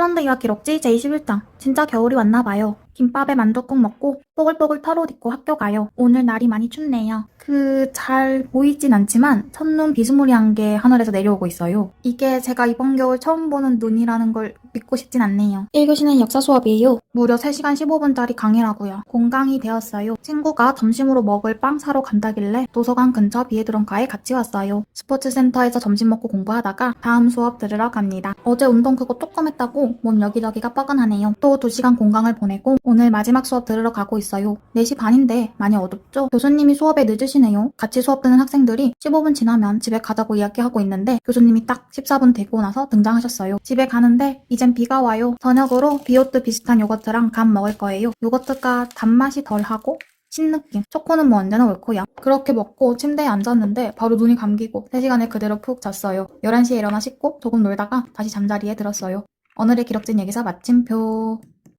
폴란드 유학 기록지 제21장. 진짜 겨울이 왔나 봐요. 김밥에 만둣국 먹고 뽀글뽀글 털옷 입고 학교 가요. 오늘 날이 많이 춥네요. 그 잘 보이진 않지만 첫눈 비스무리한 게 하늘에서 내려오고 있어요. 이게 제가 이번 겨울 처음 보는 눈이라는 걸 믿고 싶진 않네요. 1교시는 역사 수업이에요. 무려 3시간 15분짜리 강의라고요. 공강이 되었어요. 친구가 점심으로 먹을 빵 사러 간다길래 도서관 근처 비에드론가에 같이 왔어요. 스포츠센터에서 점심 먹고 공부하다가 다음 수업 들으러 갑니다. 어제 운동 그거 조금 했다고 몸 여기저기가 뻐근하네요. 또 2시간 공강을 보내고 오늘 마지막 수업 들으러 가고 있어요. 4시 반인데 많이 어둡죠? 교수님이 수업에 늦으시네요. 같이 수업 듣는 학생들이 15분 지나면 집에 가자고 이야기하고 있는데 교수님이 딱 14분 되고 나서 등장하셨어요. 집에 가는데 이젠 비가 와요. 저녁으로 비오트 비슷한 요거트랑 감 먹을 거예요. 요거트가 단맛이 덜하고 신느낌. 초코는 뭐 언제나 옳고요. 그렇게 먹고 침대에 앉았는데 바로 눈이 감기고 3시간을 그대로 푹 잤어요. 11시에 일어나 씻고 조금 놀다가 다시 잠자리에 들었어요. 오늘의 기록진 여기서 마침표.